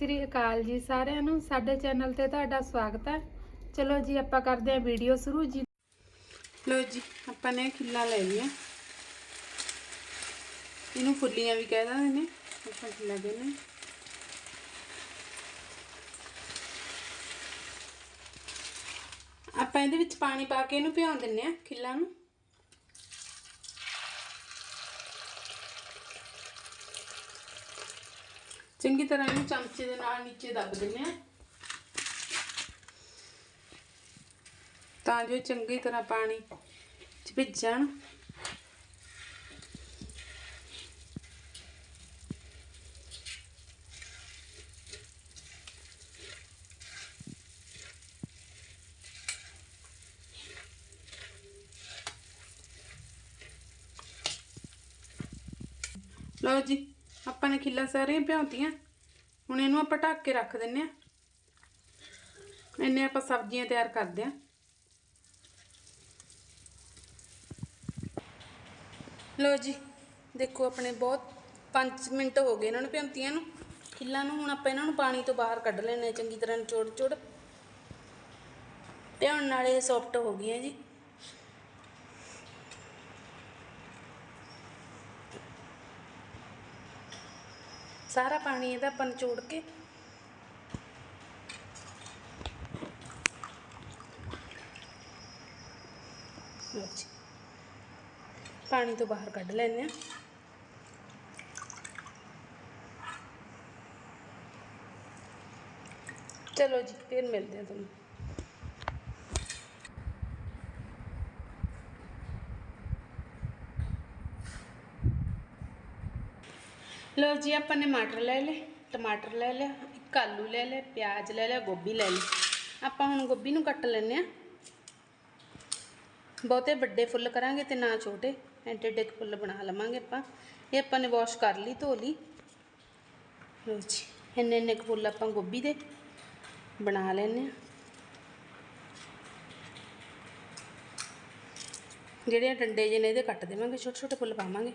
ਸ੍ਰੀ ਅਕਾਲ ਜੀ ਸਾਰਿਆਂ ਨੂੰ। ਸਾਡੇ ਚੈਨਲ ਤੇ ਤੁਹਾਡਾ ਸਵਾਗਤ ਹੈ। ਚਲੋ ਜੀ, ਆਪਾਂ ਕਰਦੇ ਹਾਂ ਵੀਡੀਓ ਸ਼ੁਰੂ। ਜੀ ਲੋ ਜੀ, ਆਪਾਂ ਨੇ ਖਿੱਲਾ ਲੈ ਲਿਆ ਇਹਨੂੰ ਫੁੱਲੀਆਂ ਵੀ ਕਹਿ ਦਿੰਦੇ ਨੇ। ਆਪਾਂ ਖਿੱਲਾ ਕਹਿੰਦੇ ਆਪਾਂ ਇਹਦੇ ਵਿੱਚ ਪਾਣੀ ਪਾ ਕੇ ਇਹਨੂੰ ਭਿਉਂ ਦਿੰਨੇ ਆ ਖਿੱਲਾ ਨੂੰ। ਚੰਗੀ ਤਰ੍ਹਾਂ ਇਹਨੂੰ ਚਮਚੇ ਦੇ ਨਾਲ ਨੀਚੇ ਦੱਬ ਦਿੰਨੇ ਆ ਤਾਂ ਜੋ ਚੰਗੀ ਤਰ੍ਹਾਂ ਪਾਣੀ ਚ ਭਿੱਜ ਜਾਣ ਲਓ ਜੀ ਆਪਾਂ ਨੇ ਖਿੱਲਾ ਸਾਰੀਆਂ ਭਿਉਂਤੀਆਂ। ਹੁਣ ਇਹਨੂੰ ਆਪਾਂ ਢੱਕ ਕੇ ਰੱਖ ਦਿੰਨੇ ਆ। ਇੰਨੇ ਆਪਾਂ ਸਬਜ਼ੀਆਂ ਤਿਆਰ ਕਰਦੇ ਆ ਲੋ ਜੀ, ਦੇਖੋ ਆਪਣੇ ਬਹੁਤ 5 ਮਿੰਟ ਹੋ ਗਏ ਇਹਨਾਂ ਨੂੰ ਭਿੰਤੀਆਂ ਨੂੰ। ਖਿੱਲਾਂ ਨੂੰ ਹੁਣ ਆਪਾਂ ਇਹਨਾਂ ਨੂੰ ਪਾਣੀ ਤੋਂ ਬਾਹਰ ਕੱਢ ਲੈਣੇ ਚੰਗੀ ਤਰ੍ਹਾਂ ਨਿਚੋੜ ਚੋੜ ਭਿਉਣ ਨਾਲੇ ਸੌਫਟ ਹੋ ਗਈਆਂ ਜੀ। ਸਾਰਾ ਪਾਣੀ ਇਹਦਾ ਆਪਾਂ ਨਿਚੋੜ ਕੇ ਪਾਣੀ ਤੋਂ ਬਾਹਰ ਕੱਢ ਲੈਂਦੇ ਆ ਚਲੋ ਜੀ, ਫਿਰ ਮਿਲਦੇ ਆ ਤੁਹਾਨੂੰ। ਲਓ ਜੀ, ਆਪਾਂ ਨੇ ਮਟਰ ਲੈ ਲਏ, ਟਮਾਟਰ ਲੈ ਲਿਆ, ਇੱਕ ਆਲੂ ਲੈ ਲਿਆ, ਪਿਆਜ਼ ਲੈ ਲਿਆ, ਗੋਭੀ ਲੈ ਲਈ। ਆਪਾਂ ਹੁਣ ਗੋਭੀ ਨੂੰ ਕੱਟ ਲੈਂਦੇ ਆ ਬਹੁਤੇ ਵੱਡੇ ਫੁੱਲ ਕਰਾਂਗੇ ਤੇ ਨਾ ਛੋਟੇ ਐਡੇ ਐਡੇ ਕੁ ਫੁੱਲ ਬਣਾ ਲਵਾਂਗੇ ਆਪਾਂ। ਇਹ ਆਪਾਂ ਨੇ ਵਾਸ਼ ਕਰ ਲਈ, ਧੋ ਲਈ। ਲਓ ਜੀ, ਇੰਨੇ ਇੰਨੇ ਕੁ ਫੁੱਲ ਆਪਾਂ ਗੋਭੀ ਦੇ ਬਣਾ ਲੈਨੇ ਆ ਜਿਹੜੇ ਡੰਡੇ ਜਿਹੇ ਨੇ, ਇਹਦੇ ਕੱਟ ਦੇਵਾਂਗੇ, ਛੋਟੇ ਛੋਟੇ ਫੁੱਲ ਪਾਵਾਂਗੇ।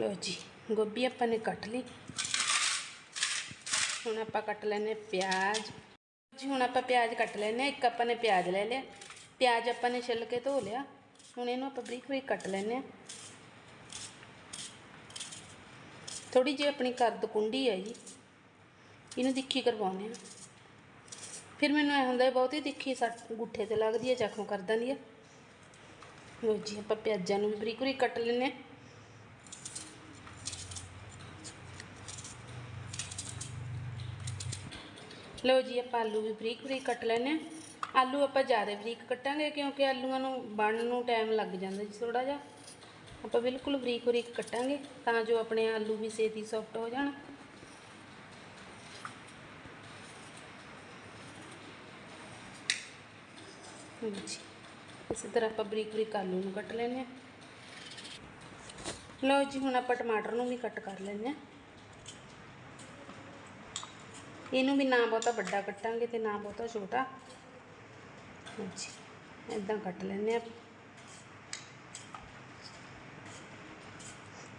ਲਓ ਜੀ, ਗੋਭੀ ਆਪਾਂ ਨੇ ਕੱਟ ਲਈ। ਹੁਣ ਆਪਾਂ ਕੱਟ ਲੈਨੇ ਪਿਆਜ਼। ਜੀ, ਹੁਣ ਆਪਾਂ ਪਿਆਜ਼ ਕੱਟ ਲੈਨੇ ਇੱਕ ਆਪਾਂ ਨੇ ਪਿਆਜ਼ ਲੈ ਲਿਆ। ਪਿਆਜ਼ ਆਪਾਂ ਨੇ ਛਿੱਲ ਕੇ ਧੋ ਲਿਆ। ਹੁਣ ਇਹਨੂੰ ਆਪਾਂ ਬਰੀਕ ਬਰੀਕ ਕੱਟ ਲੈਨੇ ਆ ਥੋੜੀ ਜਿਹੀ ਆਪਣੀ ਕਰਦ ਕੁੰਡੀ ਹੈ ਜੀ। ਇਹਨੂੰ ਤਿੱਖੀ ਕਰਵਾਉਨੇ ਆ ਫਿਰ ਮੈਨੂੰ ਐ ਹੁੰਦਾ ਬਹੁਤੀ ਤਿੱਖੀ ਸੱਟ ਗੁੱਠੇ ਤੇ ਲੱਗਦੀ ਹੈ ਜ਼ਖਮ ਕਰ ਦਿੰਦੀ ਹੈ ਲੋ ਜੀ, ਆਪਾਂ ਪਿਆਜ਼ਾਂ ਨੂੰ ਵੀ ਬਰੀਕ ਬਰੀਕ ਕੱਟ ਲੈਨੇ ਆ ਲਓ ਜੀ, ਆਪਾਂ ਆਲੂ ਵੀ ਬਰੀਕ ਬਰੀਕ ਕੱਟ ਲੈਨੇ ਆ ਆਲੂ ਆਪਾਂ ਜ਼ਿਆਦਾ ਬਰੀਕ ਕੱਟਾਂਗੇ ਕਿਉਂਕਿ ਆਲੂਆਂ ਨੂੰ ਬਣਨ ਨੂੰ ਟਾਈਮ ਲੱਗ ਜਾਂਦਾ ਜੀ ਥੋੜਾ ਜਿਹਾ। ਆਪਾਂ ਬਿਲਕੁਲ ਬਰੀਕ ਬਰੀਕ ਕੱਟਾਂਗੇ ਤਾਂ ਜੋ ਆਪਣੇ ਆਲੂ ਵੀ ਛੇਤੀ ਸੌਫਟ ਹੋ ਜਾਣ। ਹਾਂਜੀ ਇਸੇ ਤਰ੍ਹਾਂ ਆਪਾਂ ਬਰੀਕ ਬਰੀਕ ਆਲੂ ਨੂੰ ਕੱਟ ਲੈਨੇ ਆ ਲਓ ਜੀ, ਹੁਣ ਆਪਾਂ ਟਮਾਟਰ ਨੂੰ ਵੀ ਕੱਟ ਕਰ ਲੈਨੇ ਆ ਇਹਨੂੰ ਵੀ ਨਾ ਬਹੁਤਾ ਵੱਡਾ ਕੱਟਾਂਗੇ ਤੇ ਨਾ ਬਹੁਤਾ ਛੋਟਾ। ਹਾਂਜੀ ਇਦਾਂ ਕੱਟ ਲੈਨੇ ਆ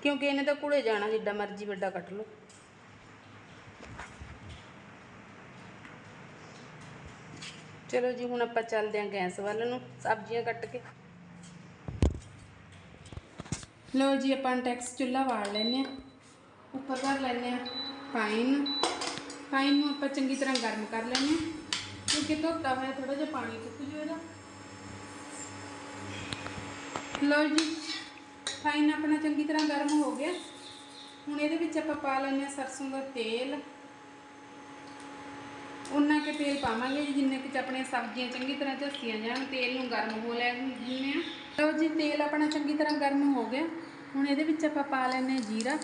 ਕਿਉਂਕਿ ਇਹਨੇ ਤਾਂ ਕੁੜੇ ਜਾਣਾ, ਜਿੱਡਾ ਮਰਜ਼ੀ ਵੱਡਾ ਕੱਟ ਲਓ। ਚਲੋ ਜੀ, ਹੁਣ ਆਪਾਂ ਚੱਲਦੇ ਆਂ ਗੈਸ ਵੱਲ ਨੂੰ, ਸਬਜ਼ੀਆਂ ਕੱਟ ਕੇ। ਲਓ ਜੀ, ਆਪਾਂ ਟੈਕਸ ਚੁੱਲ੍ਹਾ ਵਾੜ ਲੈਨੇ ਆ ਉੱਪਰ ਕਰ ਲੈਨੇ ਆ ਪਾਈਨ ਪਾਈਨ ਨੂੰ ਆਪਾਂ ਚੰਗੀ ਤਰ੍ਹਾਂ ਗਰਮ ਕਰ ਲੈਨੇ ਆ ਕਿਉਂਕਿ ਧੋਤਾ ਹੋਇਆ ਥੋੜਾ ਜਿਹਾ ਪਾਣੀ ਸੁੱਕ ਜੂ ਇਹਦਾ। ਲਓ ਜੀ ਫਾਈਨ ਆਪਣਾ ਚੰਗੀ ਤਰ੍ਹਾਂ ਗਰਮ ਹੋ ਗਿਆ। ਹੁਣ ਇਹਦੇ ਵਿੱਚ ਆਪਾਂ ਪਾ ਲੈਨੇ ਆ ਸਰਸੋਂ ਦਾ ਤੇਲ। ਉਨਾ ਕੇ ਤੇਲ ਪਾਵਾਂਗੇ ਜੀ, ਜਿੰਨੇ ਕਿ ਆਪਣੀਆਂ ਸਬਜ਼ੀਆਂ ਚੰਗੀ ਤਰ੍ਹਾਂ ਝੱਸੀਆਂ ਜਾਣ, ਤੇਲ ਨੂੰ ਗਰਮ ਹੋ ਲੈ ਜਿਵੇਂ ਆ। ਲਓ ਜੀ, ਤੇਲ ਆਪਣਾ ਚੰਗੀ ਤਰ੍ਹਾਂ ਗਰਮ ਹੋ ਗਿਆ। ਹੁਣ ਇਹਦੇ ਵਿੱਚ ਆਪਾਂ ਪਾ ਲੈਨੇ ਆ ਜੀਰਾ।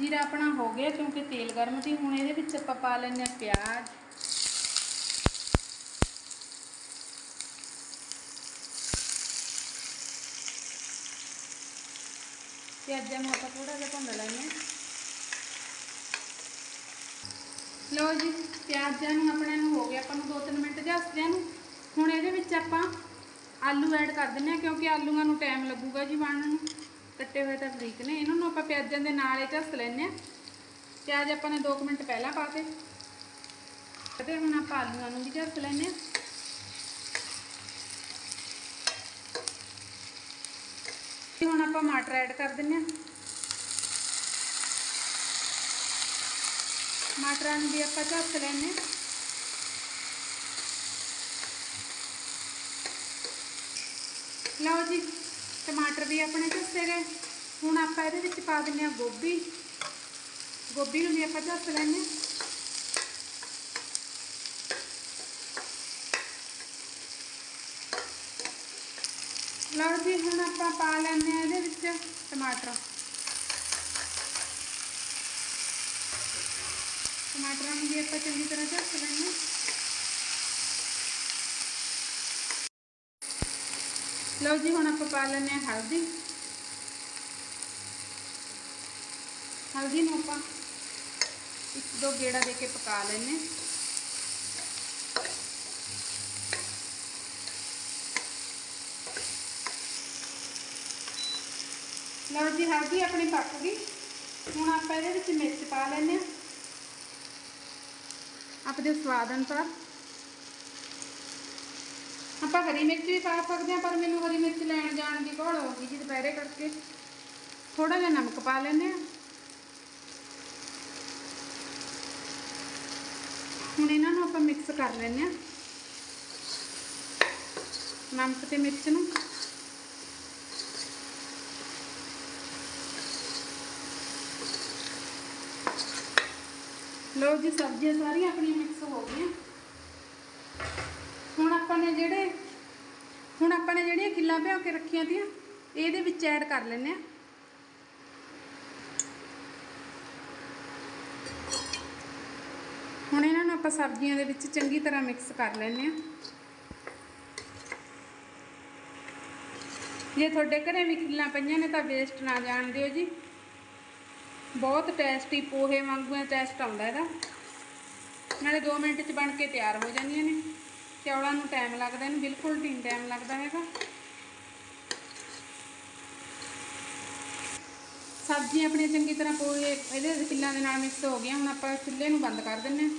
ਜੀਰਾ ਆਪਣਾ ਹੋ ਗਿਆ ਕਿਉਂਕਿ ਤੇਲ ਗਰਮ ਸੀ, ਹੁਣ ਇਹਦੇ ਵਿੱਚ ਆਪਾਂ ਪਾ ਲੈਂਦੇ ਆ ਪਿਆਜ਼। ਪਿਆਜ਼ਾਂ ਨੂੰ ਆਪਾਂ ਥੋੜਾ ਜਿਹਾ ਭੁੰਨ ਲੈਨੇ ਲਓ ਜੀ, ਪਿਆਜ਼ਾਂ ਨੂੰ ਆਪਣੇ ਨੂੰ ਹੋ ਗਿਆ, ਆਪਾਂ ਨੂੰ 2-3 ਮਿੰਟ ਝੱਸਦਿਆਂ ਨੂੰ। ਹੁਣ ਇਹਦੇ ਵਿੱਚ ਆਪਾਂ ਆਲੂ ਐਡ ਕਰ ਦਿੰਨੇ ਆ ਕਿਉਂਕਿ ਆਲੂਆਂ ਨੂੰ ਟਾਈਮ ਲੱਗੂਗਾ ਜੀ ਬਣਨ ਨੂੰ। ਕੱਟੇ ਹੋਏ ਤਾਂ ਬਰੀਕ ਨੇ, ਇਹਨਾਂ ਨੂੰ ਆਪਾਂ ਪਿਆਜ਼ਾਂ ਦੇ ਨਾਲ ਹੀ ਝੱਸ ਲੈਂਦੇ ਆ ਪਿਆਜ਼ ਆਪਾਂ ਨੇ 2 ਮਿੰਟ ਪਹਿਲਾਂ ਪਾਤੇ ਤੇ। ਹੁਣ ਆਪਾਂ ਆਲੂਆਂ ਨੂੰ ਵੀ ਝੱਸ ਲੈਂਦੇ ਆ ਤੇ ਹੁਣ ਆਪਾਂ ਮਟਰ ਐਡ ਕਰ ਦਿੰਨੇ ਆ ਮਟਰਾਂ ਨੂੰ ਵੀ ਆਪਾਂ ਝੱਸ ਲੈਂਦੇ ਆ ਲਓ ਜੀ, ਟਮਾਟਰ ਵੀ ਆਪਣੇ ਝੱਸੇ ਗਏ ਹੁਣ ਆਪਾਂ ਇਹਦੇ ਵਿੱਚ ਪਾ ਦਿੰਨੇ ਆ ਗੋਭੀ। ਗੋਭੀ ਨੂੰ ਵੀ ਆਪਾਂ ਝੱਸ ਲੈਂਦੇ ਹਾਂ। ਲਓ ਜੀ, ਹੁਣ ਆਪਾਂ ਪਾ ਲੈਂਦੇ ਆ ਇਹਦੇ ਵਿੱਚ ਟਮਾਟਰ। ਟਮਾਟਰਾਂ ਨੂੰ ਵੀ ਆਪਾਂ ਚੰਗੀ ਤਰ੍ਹਾਂ ਝੱਸ ਲੈਂਦੇ ਹਾਂ। ਲਓ ਜੀ, ਹੁਣ ਆਪਾਂ ਪਾ ਲੈਂਦੇ ਹਾਂ ਹਲਦੀ ਨੂੰ ਆਪਾਂ ਇੱਕ ਦੋ ਗੇੜਾ ਦੇ ਕੇ ਪਕਾ ਲੈਂਦੇ ਹਾਂ। ਲਓ ਜੀ, ਹਲਦੀ ਆਪਣੀ ਪੱਕ ਗਈ। ਹੁਣ ਆਪਾਂ ਇਹਦੇ ਵਿੱਚ ਮਿਰਚ ਪਾ ਲੈਂਦੇ ਹਾਂ। ਆਪਣੇ ਸਵਾਦ ਅਨੁਸਾਰ। ਆਪਾਂ ਹਰੀ ਮਿਰਚ ਵੀ ਪਾ ਸਕਦੇ ਹਾਂ, ਪਰ ਮੈਨੂੰ ਹਰੀ ਮਿਰਚ ਲੈਣ ਜਾਣ ਦੀ ਘੋਲ ਹੋ ਗਈ ਜੀ ਦੁਪਹਿਰੇ ਕਰਕੇ। ਥੋੜਾ ਜਿਹਾ ਨਮਕ ਪਾ ਲੈਂਦੇ ਹਾਂ। ਹੁਣ ਇਹਨਾਂ ਨੂੰ ਆਪਾਂ ਮਿਕਸ ਕਰ ਲੈਂਦੇ ਹਾਂ। ਨਮਕ ਤੇ ਮਿਰਚ ਨੂੰ। ਲੋ ਜੀ, ਸਬਜ਼ੀਆਂ ਸਾਰੀਆਂ ਆਪਣੀਆਂ ਮਿਕਸ ਹੋ ਗਈਆਂ। ਹੁਣ ਆਪਾਂ ਨੇ ਜਿਹੜੇ ਹੁਣ ਆਪਾਂ ਨੇ ਜਿਹੜੀਆਂ ਕਿੱਲਾ ਭਿਓ ਕੇ ਰੱਖੀਆਂ ਤੀਆਂ, ਇਹਦੇ ਵਿੱਚ ਐਡ ਕਰ ਲੈਂਦੇ ਆ ਹੁਣ ਇਹਨਾਂ ਨੂੰ ਆਪਾਂ ਸਬਜ਼ੀਆਂ ਦੇ ਵਿੱਚ ਚੰਗੀ ਤਰ੍ਹਾਂ ਮਿਕਸ ਕਰ ਲੈਂਦੇ ਆ ਜੇ ਤੁਹਾਡੇ ਘਰੇ ਵੀ ਕਿੱਲਾਂ ਪਈਆਂ ਨੇ ਤਾਂ ਵੇਸਟ ਨਾ ਜਾਣ ਦਿਓ ਜੀ। ਬਹੁਤ ਟੇਸਟੀ ਪੋਹੇ ਵਾਂਗੂ ਟੇਸਟ ਆਉਂਦਾ ਇਹਦਾ। ਨਾਲੇ 2 ਮਿੰਟ ਚ ਬਣ ਕੇ ਤਿਆਰ ਹੋ ਜਾਂਦੀਆਂ ਨੇ। ਚੌਲਾਂ ਨੂੰ ਟਾਈਮ ਲੱਗਦਾ ਇਹਨੂੰ, ਬਿਲਕੁਲ ਨਹੀਂ ਟਾਈਮ ਲੱਗਦਾ ਹੈਗਾ। ਸਬਜ਼ੀਆਂ ਆਪਣੀਆਂ ਚੰਗੀ ਤਰ੍ਹਾਂ ਪੋਹੇ ਇਹਦੇ ਪਿੱਲਾਂ ਦੇ ਨਾਲ ਮਿਕਸ ਹੋ ਗਈਆਂ, ਹੁਣ ਆਪਾਂ ਚੁੱਲ੍ਹੇ ਨੂੰ ਬੰਦ ਕਰ ਦਿੰਨੇ ਹਾਂ।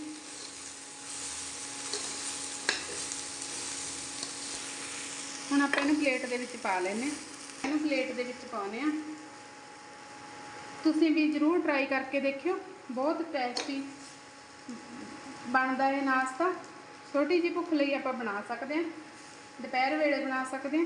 ਹੁਣ ਆਪਾਂ ਇਹਨੂੰ ਪਲੇਟ ਦੇ ਵਿੱਚ ਪਾ ਲੈਨੇ ਹਾਂ। ਇਹਨੂੰ ਪਲੇਟ ਦੇ ਵਿੱਚ ਪਾਉਨੇ ਆ ਤੁਸੀਂ ਵੀ ਜ਼ਰੂਰ ਟਰਾਈ ਕਰਕੇ ਦੇਖਿਓ, ਬਹੁਤ ਟੇਸਟੀ ਬਣਦਾ ਇਹ ਨਾਸ਼ਤਾ। ਛੋਟੀ ਜਿਹੀ ਭੁੱਖ ਲਈ ਆਪਾਂ ਬਣਾ ਸਕਦੇ ਹਾਂ। ਦੁਪਹਿਰ ਵੇਲੇ ਬਣਾ ਸਕਦੇ ਹਾਂ।